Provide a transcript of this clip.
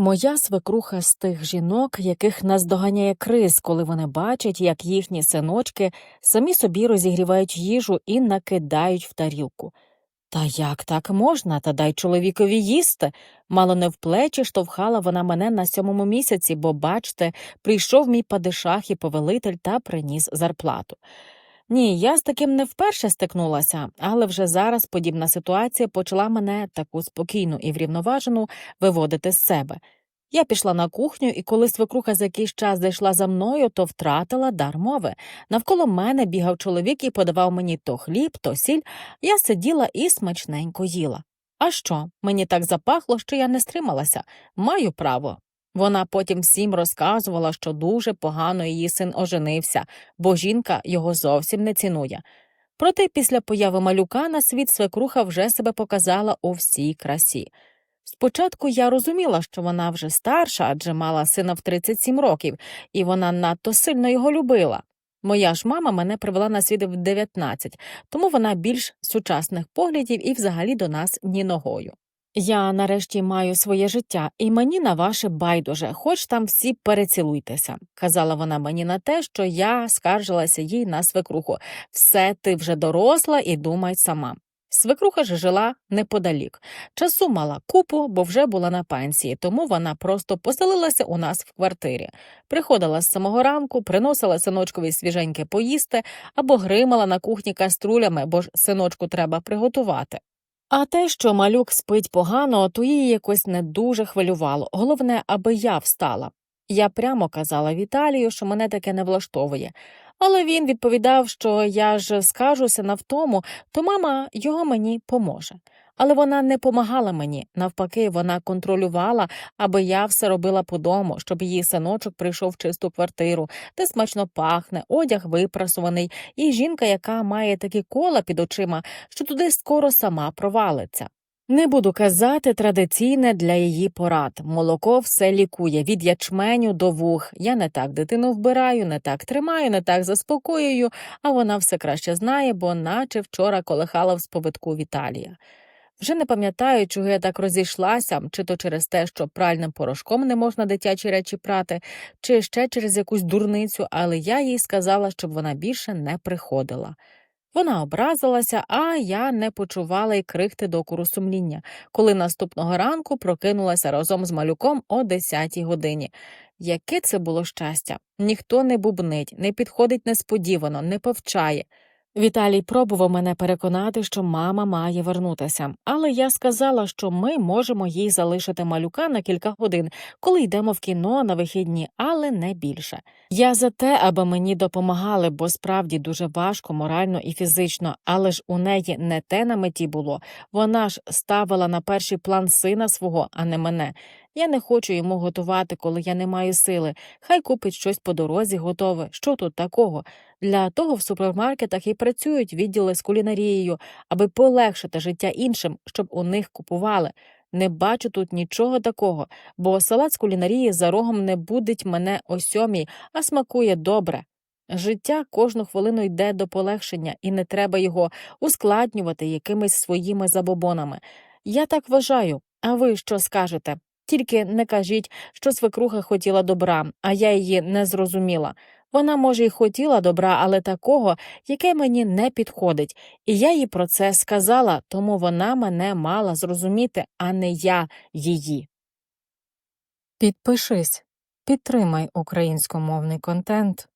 Моя свекруха з тих жінок, яких наздоганяє криз, коли вони бачать, як їхні синочки самі собі розігрівають їжу і накидають в тарілку. Та як так можна, та дай чоловікові їсти. Мало не в плечі штовхала вона мене на сьомому місяці, бо, бачте, прийшов мій падишах і повелитель та приніс зарплату. Ні, я з таким не вперше стикнулася, але вже зараз подібна ситуація почала мене таку спокійну і врівноважену виводити з себе. Я пішла на кухню, і коли свекруха за якийсь час зайшла за мною, то втратила дар мови. Навколо мене бігав чоловік і подавав мені то хліб, то сіль. Я сиділа і смачненько їла. А що? Мені так запахло, що я не стрималася. Маю право. Вона потім всім розказувала, що дуже погано її син оженився, бо жінка його зовсім не цінує. Проте після появи малюка на світ свекруха вже себе показала у всій красі. Спочатку я розуміла, що вона вже старша, адже мала сина в 37 років, і вона надто сильно його любила. Моя ж мама мене привела на світ в 19, тому вона більш сучасних поглядів і взагалі до нас ні ногою. Я нарешті маю своє життя, і мені на ваше байдуже, хоч там всі перецілуйтеся, казала вона мені на те, що я скаржилася їй на свекруху. Все ти вже доросла і думай сама. Свекруха ж жила неподалік. Часу мала купу, бо вже була на пенсії, тому вона просто поселилася у нас в квартирі. Приходила з самого ранку, приносила синочкові свіженьке поїсти або гримала на кухні каструлями, бо ж синочку треба приготувати. А те, що малюк спить погано, то її якось не дуже хвилювало. Головне, аби я встала. Я прямо казала Віталію, що мене таке не влаштовує. Але він відповідав, що я ж скажуся на втому, то мама його мені поможе. Але вона не помагала мені, навпаки, вона контролювала, аби я все робила по дому, щоб її синочок прийшов в чисту квартиру, де смачно пахне, одяг випрасуваний, і жінка, яка має такі кола під очима, що туди скоро сама провалиться. Не буду казати традиційне для її порад. Молоко все лікує від ячменю до вух. Я не так дитину вбираю, не так тримаю, не так заспокоюю, а вона все краще знає, бо наче вчора колихала в сповитку Віталія. Вже не пам'ятаю, чого я так розійшлася, чи то через те, що пральним порошком не можна дитячі речі прати, чи ще через якусь дурницю, але я їй сказала, щоб вона більше не приходила. Вона образилася, а я не почувала й крихти докору сумління, коли наступного ранку прокинулася разом з малюком о 10 годині. Яке це було щастя? Ніхто не бубнить, не підходить несподівано, не повчає. Віталій пробував мене переконати, що мама має вернутися, але я сказала, що ми можемо їй залишити малюка на кілька годин, коли йдемо в кіно на вихідні, але не більше. Я за те, аби мені допомагали, бо справді дуже важко морально і фізично, але ж у неї не те на меті було. Вона ж ставила на перший план сина свого, а не мене. Я не хочу йому готувати, коли я не маю сили. Хай купить щось по дорозі готове. Що тут такого? Для того в супермаркетах і працюють відділи з кулінарією, аби полегшити життя іншим, щоб у них купували. Не бачу тут нічого такого, бо салат з кулінарії за рогом не будить мене о сьомій, а смакує добре. Життя кожну хвилину йде до полегшення, і не треба його ускладнювати якимись своїми забобонами. Я так вважаю. А ви що скажете? Тільки не кажіть, що свекруха хотіла добра, а я її не зрозуміла. Вона, може, й хотіла добра, але такого, яке мені не підходить, і я їй про це сказала, тому вона мене мала зрозуміти, а не я її. Підпишись, підтримай українськомовний контент.